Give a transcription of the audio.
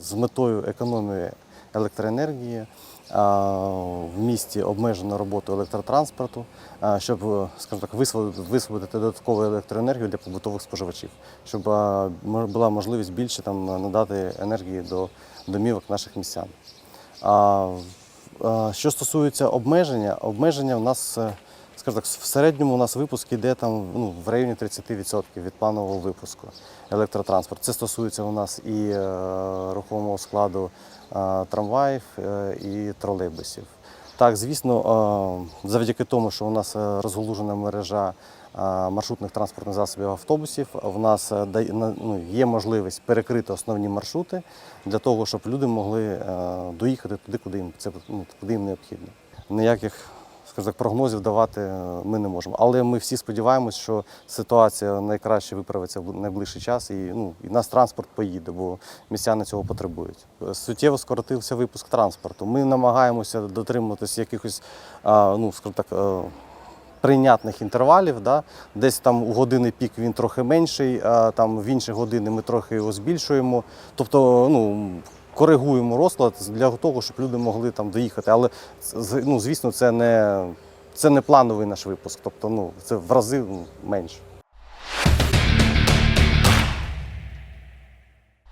З метою економії електроенергії в місті обмежено роботу електротранспорту, щоб, е, скажімо так, висвободити, додаткову електроенергію для побутових споживачів, щоб була можливість більше там надати енергії до домівок наших містян. Що стосується обмеження, обмеження у нас, е, скажімо так, в середньому у нас випуск йде там ну, в районі 30% від планового випуску електротранспорт. Це стосується у нас і е, рухомого складу е, трамваїв е, і тролейбусів. Так, звісно, е, завдяки тому, що у нас е, розголужена мережа е, маршрутних транспортних засобів автобусів, в нас е, ну, є можливість перекрити основні маршрути для того, щоб люди могли доїхати туди, куди їм це ну, куди їм необхідно. Ніяких скажімо прогнозів давати е, ми не можемо. Але ми всі сподіваємось, що ситуація найкраще виправиться в найближчий час, і ну і наш транспорт поїде, бо містяни цього потребують. Е, Суттєво скоротився випуск транспорту. Ми намагаємося дотримуватися якихось, ну так. е, Прийнятних інтервалів, да? десь там у години пік він трохи менший, а там в інші години ми трохи його збільшуємо. Тобто, ну коригуємо розклад для того, щоб люди могли там доїхати. Але ну, звісно, це не, це не плановий наш випуск. Тобто, ну це в рази ну, менше.